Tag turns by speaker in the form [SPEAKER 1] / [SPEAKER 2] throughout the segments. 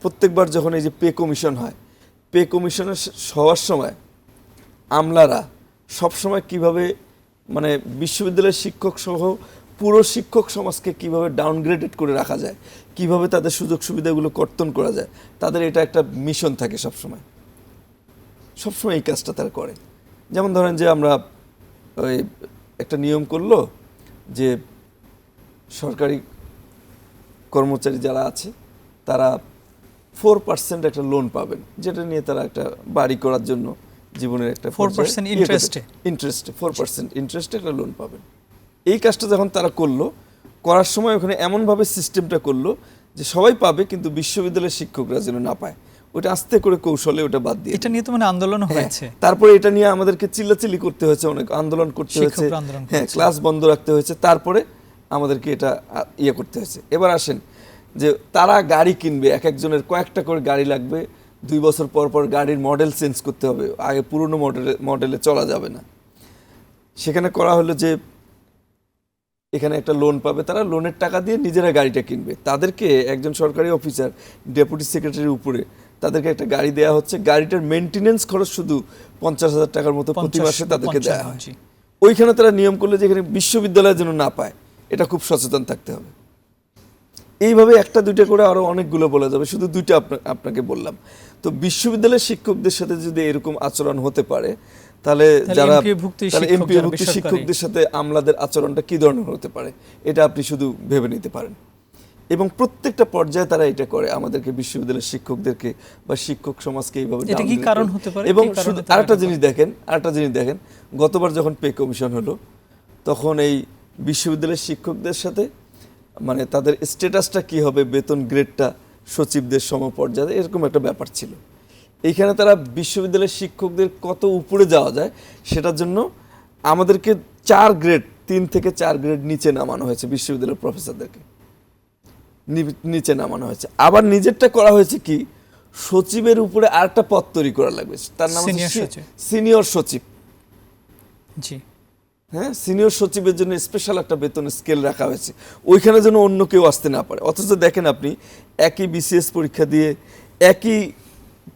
[SPEAKER 1] প্রত্যেকবার যখন এই যে পে কমিশন হয়, পে কমিশনের হওয়ার সময় আমলারা সবসময় কীভাবে মানে বিশ্ববিদ্যালয়ের শিক্ষক সহ পুরো শিক্ষক সমাজকে কীভাবে ডাউনগ্রেডেড করে রাখা যায়, কীভাবে তাদের সুযোগ সুবিধাগুলো কর্তন করা যায়, তাদের এটা একটা মিশন থাকে সবসময়। সবসময় এই কাজটা তারা করে। যেমন ধরেন যে আমরা ওই একটা নিয়ম করল যে সরকারি কর্মচারী যারা আছে, তারা ফোর পার্সেন্ট একটা লোন পাবেন যেটা নিয়ে তারা একটা বাড়ি করার জন্য জীবনের একটা
[SPEAKER 2] 4% interest এ?
[SPEAKER 1] ইন্টারেস্টে ফোর পার্সেন্ট ইন্টারেস্টে একটা লোন পাবেন। এই কাজটা যখন তারা করল করার সময় ওখানে এমনভাবে সিস্টেমটা করল যে সবাই পাবে কিন্তু বিশ্ববিদ্যালয়ের শিক্ষকরা যেন না পায়। ওটা আস্তে করে কৌশলে ওটা বাদ দিয়ে
[SPEAKER 2] এটা নিয়ে তো মানে আন্দোলন
[SPEAKER 1] হ্যাঁ,
[SPEAKER 2] হয়েছে।
[SPEAKER 1] তারপরে এটা নিয়ে আমাদেরকে চিল্লাচিল্লি করতে হয়েছে অনেক আন্দোলন করতে হয়েছে।
[SPEAKER 2] আন্দোলন
[SPEAKER 1] হ্যাঁ ক্লাস বন্ধ রাখতে হয়েছে তারপরে আমাদেরকে এটা ইয়ে করতে হয়েছে। এবার আসেন যে তারা গাড়ি কিনবে এক একজনের কয়েকটা করে গাড়ি লাগবে দুই বছর পর পর গাড়ির মডেল চেঞ্জ করতে হবে আগে পুরনো মডেলে মডেলে চলা যাবে না। সেখানে করা হলো যে এখানে একটা লোন পাবে তারা লোনের টাকা দিয়ে নিজেরা গাড়িটা কিনবে। তাদেরকে একজন সরকারি অফিসার ডেপুটি সেক্রেটারির উপরে তাদেরকে একটা গাড়ি দেওয়া হচ্ছে। গাড়িটার মেনটেনেন্স খরচ শুধু পঞ্চাশ হাজার টাকার মতো প্রতি মাসে তাদেরকে দেওয়া হয়। ওইখানে তারা নিয়ম করলে যে এখানে বিশ্ববিদ্যালয় যেন না পায়। এটা খুব সচেতন থাকতে হবে। এইভাবে একটা দুইটা করে আরও অনেকগুলো বলা যাবে। শুধু দুইটা আপনা- আপনাকে বললাম। তো বিশ্ববিদ্যালয়ের শিক্ষকদের সাথে যদি এরকম আচরণ হতে পারে তাহলে যারা
[SPEAKER 2] MPA ভুক্তি
[SPEAKER 1] তাহলে
[SPEAKER 2] শিক্ষক
[SPEAKER 1] এমপিএ
[SPEAKER 2] যারা
[SPEAKER 1] ভুক্তি
[SPEAKER 2] বেসরকারি-
[SPEAKER 1] শিক্ষকদের সাথে আমলাদের আচরণটা কি ধরনের হতে পারে এটা আপনি শুধু ভেবে নিতে পারেন। এবং প্রত্যেকটা পর্যায়ে তারা এটা করে আমাদেরকে বিশ্ববিদ্যালয়ের শিক্ষকদেরকে বা শিক্ষক সমাজকে এইভাবে
[SPEAKER 2] এটা কি কারণ হতে পারে?
[SPEAKER 1] এবং শুধু আরেকটা জিনিস দেখেন আরেকটা জিনিস দেখেন গতবার যখন পে কমিশন হলো তখন এই বিশ্ববিদ্যালয়ের শিক্ষকদের সাথে মানে তাদের স্ট্যাটাসটা কি হবে বেতন গ্রেডটা সচিবদের সমপর্যায়ে এরকম একটা ব্যাপার ছিল। এইখানে তারা বিশ্ববিদ্যালয়ের শিক্ষকদের কত উপরে যাওয়া যায় সেটার জন্য আমাদেরকে চার গ্রেড তিন থেকে চার গ্রেড নিচে নামানো হয়েছে বিশ্ববিদ্যালয়ের প্রফেসরদেরকে। নিচে নামানো হয়েছে। আবার নিজেরটা করা হয়েছে কি সচিবের উপরে আরেকটা পদ তৈরি করা লাগবে। তার নাম সিনিয়র সচিব।
[SPEAKER 2] জি।
[SPEAKER 1] হ্যাঁ সিনিয়র সচিবের জন্য স্পেশাল একটা বেতন স্কেল রাখা হয়েছে। ওইখানে যেন অন্য কেউ আসতে না পারে। অথচ দেখেন আপনি একই বিসিএস পরীক্ষা দিয়ে একই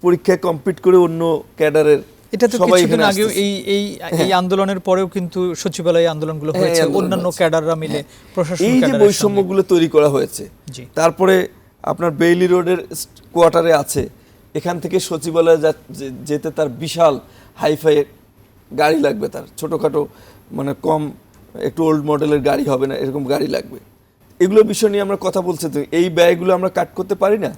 [SPEAKER 1] পরীক্ষায় কম্পিট করে অন্য ক্যাডারের
[SPEAKER 2] এটা তো কিছুদিন আগেও এই এই এই আন্দোলনের পরেও কিন্তু সচিবালয়ে আন্দোলনগুলো
[SPEAKER 1] হ্যাঁ,
[SPEAKER 2] হয়েছে। অন্যান্য ক্যাডাররা মিলে প্রশাসন
[SPEAKER 1] এই যে বৈষম্যগুলো তৈরি করা হয়েছে তারপরে আপনার বেইলি রোডের কোয়ার্টারে আছে। এখান থেকে সচিবালয়ে যেতে তার বিশাল হাইফাই গাড়ি লাগবে তার ছোটোখাটো মানে কম, একটু ওল্ড মডেলের গাড়ি হবে না, এরকম গাড়ি লাগবে। এগুলো বিষয় নিয়ে আমরা কথা বলছি, তো এই ব্যয়গুলো আমরা কাট করতে পারি না?